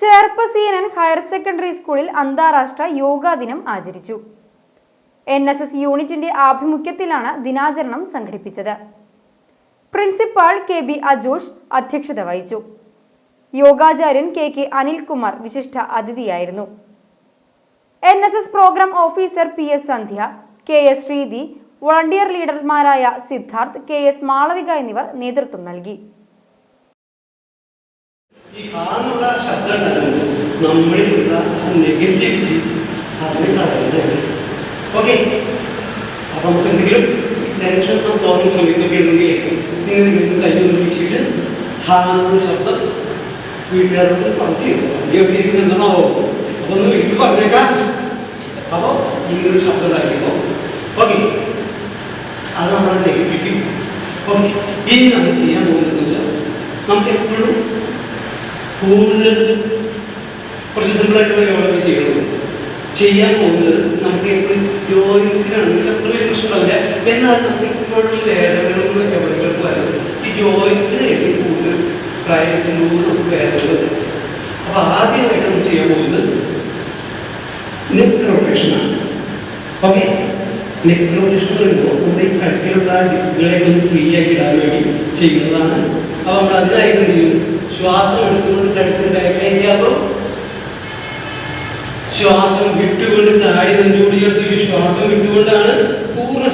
ചേർപ്പസീനൻ higher secondary സ്കൂളിൽ അന്താരാഷ്ട്ര യോഗാ ദിനം ആചരിച്ചു. എൻ എസ് എസ് യൂണിറ്റിന്റെ ആഭിമുഖ്യത്തിലാണ് ദിനാചരണം സംഘടിപ്പിച്ചത്. പ്രിൻസിപ്പാൾ കെ ബി അജോഷ് അധ്യക്ഷത വഹിച്ചു. യോഗാചാര്യൻ കെ കെ അനിൽകുമാർ വിശിഷ്ട അതിഥിയായിരുന്നു. N S S programme officer P S Sandhya K S Sreethi volunteer ലീഡർമാരായ Siddharth K S Malavika എന്നിവർ നേതൃത്വം നൽകി. ഈ ഹാന്നുള്ള ശബ്ദം ഉണ്ടാകുമ്പോൾ നമ്മളിലുള്ള നെഗറ്റിവിറ്റി അതിനെ തടയുന്നത് ഓക്കെ അപ്പൊ നമുക്ക് എന്തെങ്കിലും ടെൻഷൻസ് തോന്നുന്ന സമയത്തൊക്കെ ഉണ്ടെങ്കിൽ നിങ്ങൾ ഇങ്ങനെ കൈ വീശിയിട്ട് ഹാന്നുള്ള ശബ്ദം വീട്ടുകാരോട് പറഞ്ഞു വണ്ടി എവിടെ ഇരിക്കുന്നുണ്ടാവോ അപ്പൊ ഒന്ന് വീട്ടിൽ പറഞ്ഞേക്കാം. അപ്പൊ ഇങ്ങനൊരു ശബ്ദം ഉണ്ടാക്കിയപ്പോ ഓക്കെ അത് നമ്മുടെ നെഗറ്റിവിറ്റി ഓക്കെ ഇനി നമ്മൾ ചെയ്യാൻ പോകുന്നത് വെച്ചാൽ നമുക്ക് എപ്പോഴും കൂടുതൽ കുറച്ച് സിമ്പിളായിട്ടുള്ള യോഗ ചെയ്യണം ചെയ്യാൻ പോകുന്നത് നമുക്ക് എപ്പോഴും ജോയിൻസിനാണ് നിങ്ങൾക്ക് അത്ര വലിയ പ്രശ്നമുണ്ടാവില്ല എന്നാൽ നമുക്ക് ഇപ്പോഴും വേദനകളും എവിടെയൊക്കെ വരുന്നത് ഈ ജോയിൻസിനായിരിക്കും കൂടുതൽ പ്രായത്തിലൂടെ നമുക്ക് വേദനകൾ അപ്പൊ ആദ്യമായിട്ട് നമ്മൾ ചെയ്യാൻ പോകുന്നത് നെക് റൊട്ടേഷനാണ് ഓക്കെ നെക്ക് റൊട്ടേഷൻ വരുമ്പോൾ ഈ കട്ടിലുള്ള ഡിസ്കുകളെ ഒന്ന് ഫ്രീ ആയി ഇടാൻ വേണ്ടി ചെയ്യുന്നതാണ്. അപ്പൊ നമ്മൾ അതിനായിട്ട് ചെയ്യും ശ്വാസം എടുത്തുകൊണ്ട് കഴുത്തിന് ബാക്കിലേക്ക് ആകും ശ്വാസം വിട്ടുകൊണ്ട് താഴെ നെഞ്ചോടി ചേർത്ത് ശ്വാസം വിട്ടുകൊണ്ടാണ് പൂർണ